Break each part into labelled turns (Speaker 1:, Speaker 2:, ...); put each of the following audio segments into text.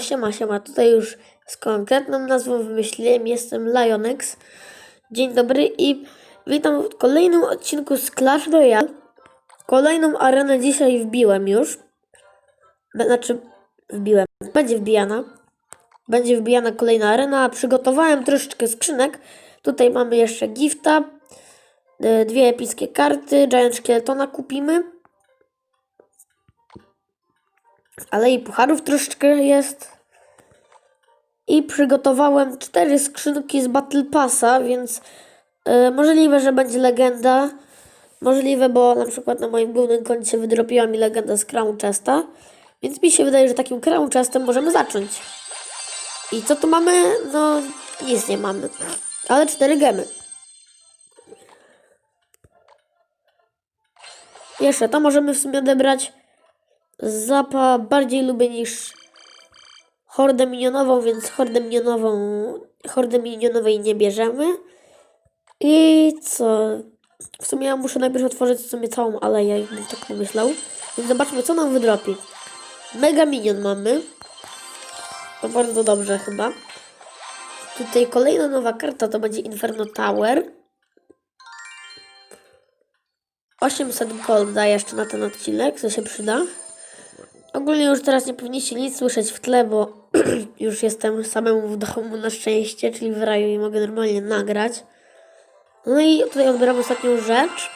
Speaker 1: Siema, siema, tutaj już z konkretną nazwą wymyśliłem, jestem Lionex. Dzień dobry i witam w kolejnym odcinku z Clash Royale. Kolejną arenę dzisiaj wbiłem już. Znaczy, wbiłem, będzie wbijana. Będzie wbijana kolejna arena. Przygotowałem troszeczkę skrzynek. Tutaj mamy jeszcze gifta, e, dwie epickie karty, Giant Skeletona kupimy. Ale i pucharów troszeczkę jest. I przygotowałem cztery skrzynki z Battle Passa, więc e, możliwe, że będzie legenda. Możliwe, bo na przykład na moim głównym koncie wydropiła mi legenda z Crown Chesta. Więc mi się wydaje, że takim Crown Chestem możemy zacząć. I co tu mamy? No, nic nie mamy. Ale cztery gemy. Jeszcze to możemy w sumie odebrać. Zapa bardziej lubię niż hordę minionową, więc hordę minionową, hordę minionowej nie bierzemy. I co? W sumie ja muszę najpierw otworzyć w sumie całą aleję, jakbym tak pomyślał. Więc zobaczmy, co nam wydropi. Mega minion mamy. To bardzo dobrze chyba. Tutaj kolejna nowa karta to będzie Inferno Tower. 800 gold daje jeszcze na ten odcinek, co się przyda. Ogólnie już teraz nie powinniście nic słyszeć w tle, bo już jestem samemu w domu na szczęście, czyli w raju i mogę normalnie nagrać. No i tutaj odbieram ostatnią rzecz.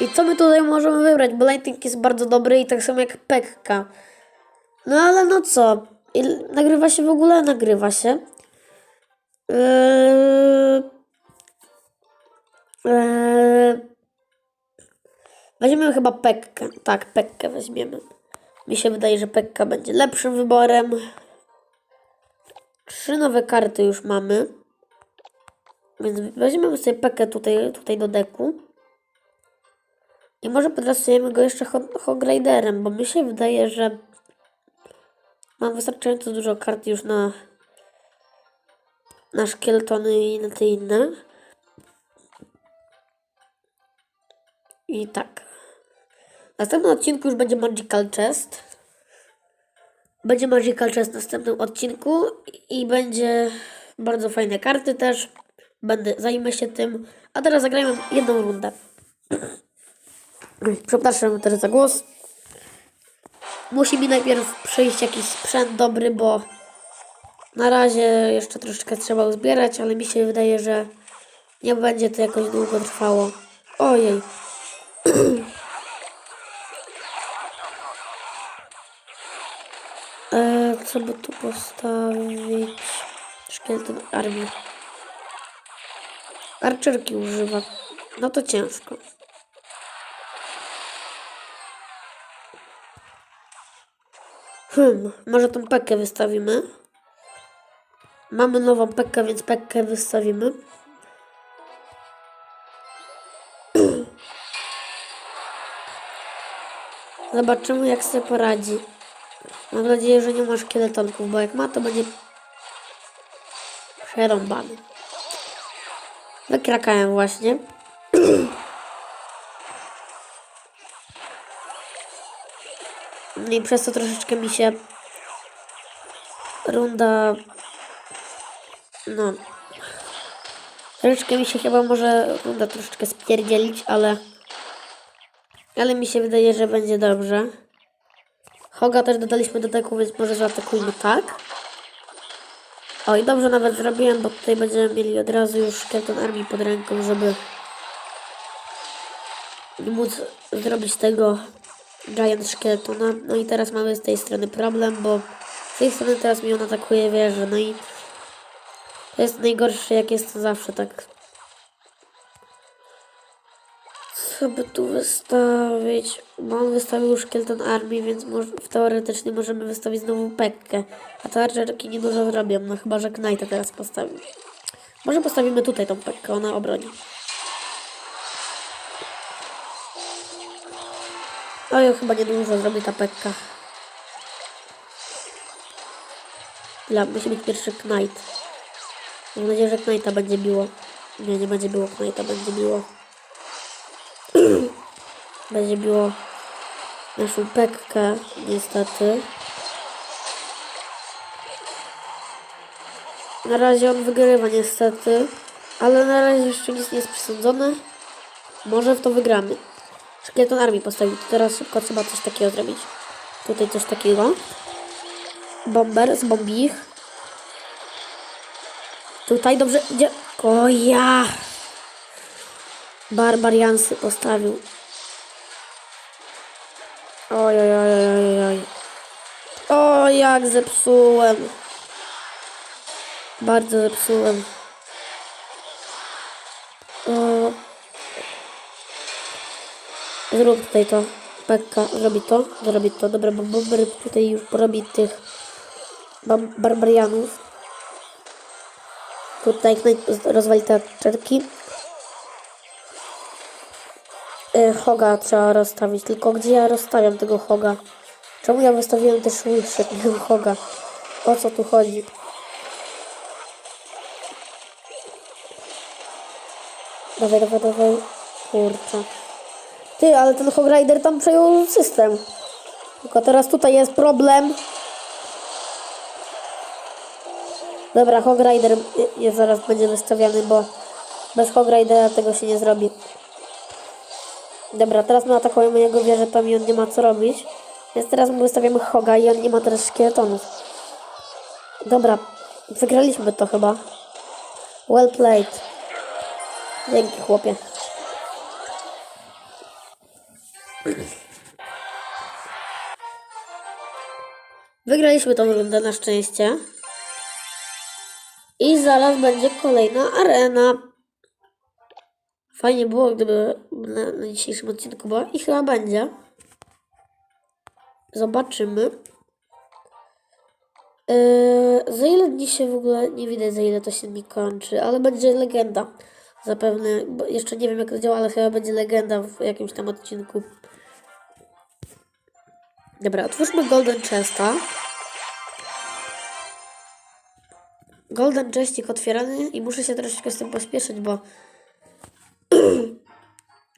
Speaker 1: I co my tutaj możemy wybrać, bo Lightning jest bardzo dobry i tak samo jak Pekka. No ale no co, Il- nagrywa się w ogóle? Nagrywa się. Eee... Eee... Weźmiemy chyba Pekkę. Tak, Pekkę weźmiemy. Mi się wydaje, że Pekka będzie lepszym wyborem. Trzy nowe karty już mamy. Więc weźmiemy sobie Pekkę tutaj, tutaj do deku. I może podrasujemy go jeszcze Ho- Hogriderem, bo mi się wydaje, że mam wystarczająco dużo kart już na na szkieletony i na te inne. I tak. W następnym odcinku już będzie Magical Chest. Będzie Magical Chest w następnym odcinku i będzie bardzo fajne karty też. Będę, zajmę się tym. A teraz zagrajmy jedną rundę. Przepraszam też za głos. Musi mi najpierw przyjść jakiś sprzęt dobry, bo na razie jeszcze troszeczkę trzeba uzbierać, ale mi się wydaje, że nie będzie to jakoś długo trwało. Ojej. By tu postawić? Szkieleton armii. Arczerki używa. No to ciężko. Hmm, może tą pekę wystawimy. Mamy nową pekkę, więc pekkę wystawimy. Zobaczymy, jak sobie poradzi. Mam nadzieję, że nie ma szkieletonków, bo jak ma, to będzie przerąbany. Wykrakałem właśnie. No I przez to troszeczkę mi się runda no. Troszeczkę mi się chyba może runda troszeczkę spierdzielić, ale ale mi się wydaje, że będzie dobrze. Hoga też dodaliśmy do deku, więc może zaatakujmy tak. O i dobrze nawet zrobiłem, bo tutaj będziemy mieli od razu już szkieleton armii pod ręką, żeby móc zrobić tego Giant Szkieletona. No i teraz mamy z tej strony problem, bo z tej strony teraz mi on atakuje wieżę, no i to jest najgorsze, jak jest to zawsze tak. Co by tu wystawić? Bo on wystawił już Skeleton Army, więc może, teoretycznie możemy wystawić znowu Pekkę. A te archerki niedużo zrobią, no chyba, że Knighta teraz postawi. Może postawimy tutaj tą Pekkę, ona obroni. Oj, chyba niedużo zrobi ta Pekka. Dla, musi być pierwszy Knight. Mam nadzieję, że Knighta będzie biło. Nie, nie będzie biło Knighta, będzie biło. będzie biło naszą Pekkę, niestety. Na razie on wygrywa niestety, ale na razie jeszcze nic nie jest przesądzone. Może w to wygramy. Szkieleton armii postawił, to teraz szybko trzeba coś takiego zrobić. Tutaj coś takiego. Bomber, zbombi ich. Tutaj dobrze idzie. O ja! Barbariansy postawił. Oj, oj, oj, oj, oj. O, jak zepsułem. Bardzo zepsułem. O. Zrób tutaj to. Pekka zrobi to, zrobi to. Dobra, bo bomber tutaj już porobi tych barbarianów. Tutaj rozwali te czerki. E, Hoga trzeba rozstawić, tylko gdzie ja rozstawiam tego Hoga? Czemu ja wystawiłem też łyżek, nie Hoga? O co tu chodzi? Dawaj, dawaj, dawaj. Kurczę. Ty, ale ten Hog Rider tam przejął system. Tylko teraz tutaj jest problem. Dobra, Hog Rider y- y, zaraz będzie wystawiany, bo bez Hog Ridera tego się nie zrobi. Dobra, teraz my atakujemy jego wieżę tam i on nie ma co robić. Więc teraz mu wystawiamy Hoga i on nie ma teraz szkieletonów. Dobra, wygraliśmy to chyba. Well played. Dzięki chłopie. Wygraliśmy tą rundę na szczęście. I zaraz będzie kolejna arena. Fajnie było, gdyby na, na dzisiejszym odcinku była i chyba będzie. Zobaczymy. Yy, za ile dni się w ogóle nie widać, za ile to się dni kończy, ale będzie legenda. Zapewne, jeszcze nie wiem jak to działa, ale chyba będzie legenda w jakimś tam odcinku. Dobra, otwórzmy Golden Chesta. Golden Chestik otwierany i muszę się troszeczkę z tym pospieszyć, bo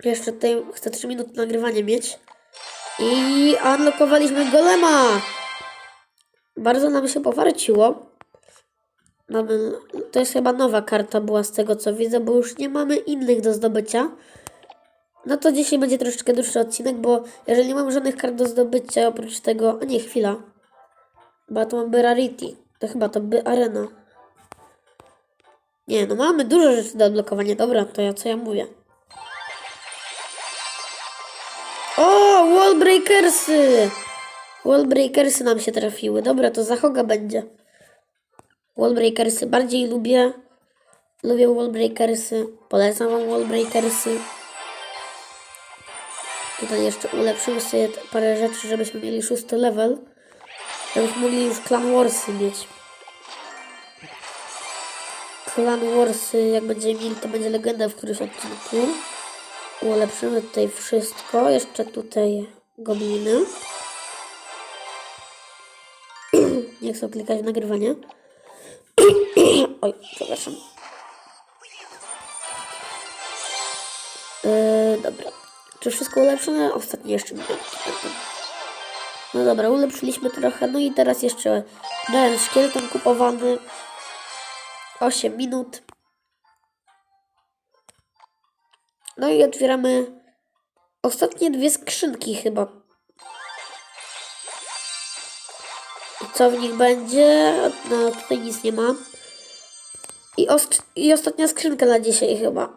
Speaker 1: jeszcze tutaj chcę 3 minuty nagrywania mieć. I unlockowaliśmy golema! Bardzo nam się powarciło. Mamy, to jest chyba nowa karta była z tego co widzę, bo już nie mamy innych do zdobycia. No to dzisiaj będzie troszeczkę dłuższy odcinek, bo jeżeli nie mam żadnych kart do zdobycia oprócz tego... A nie, chwila. Bo to mamy Rarity. To chyba to by Arena. Nie, no mamy dużo rzeczy do odblokowania. Dobra, to ja co ja mówię. O, Wallbreakersy! Wallbreakersy nam się trafiły. Dobra, to za Hoga będzie. Wallbreakersy bardziej lubię. Lubię Wallbreakersy. Polecam wam Wallbreakersy. Tutaj jeszcze ulepszymy sobie parę rzeczy, żebyśmy mieli szósty level. Żebyśmy mogli już Clan Warsy mieć. Clan Warsy, jak będziemy mieli, to będzie legenda w którymś odcinku. Ulepszymy tutaj wszystko. Jeszcze tutaj gobliny. Nie chcę klikać w nagrywanie. Oj, przepraszam. Yy, dobra. Czy wszystko ulepszone? Ostatnie jeszcze będą. No dobra, ulepszyliśmy trochę. No i teraz jeszcze Giant Szkieleton kupowany. 8 minut. No i otwieramy ostatnie dwie skrzynki chyba. I co w nich będzie? No tutaj nic nie ma. I, i ostatnia skrzynka na dzisiaj chyba.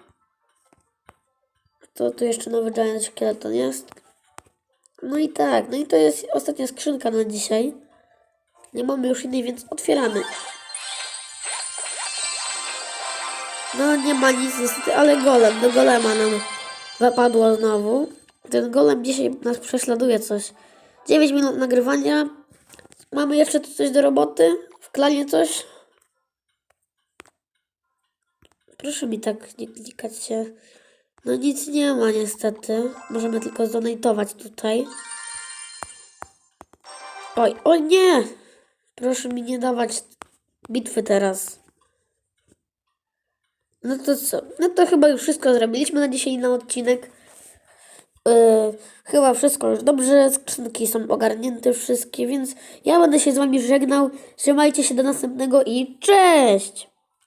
Speaker 1: To tu jeszcze nowy Giant Skeleton jest. No i tak, no i to jest ostatnia skrzynka na dzisiaj. Nie mamy już innej, więc otwieramy. Nie ma nic niestety, ale golem, do golema nam wypadło znowu. Ten golem dzisiaj nas prześladuje coś. 9 minut nagrywania. Mamy jeszcze tu coś do roboty? W klanie coś? Proszę mi tak nie klikać się. No nic nie ma niestety. Możemy tylko zdonatować tutaj. Oj, o nie! Proszę mi nie dawać bitwy teraz. No to co? No to chyba już wszystko zrobiliśmy na dzisiaj na odcinek. Yy, chyba wszystko już dobrze, skrzynki są ogarnięte wszystkie, więc ja będę się z wami żegnał. Trzymajcie się do następnego i cześć!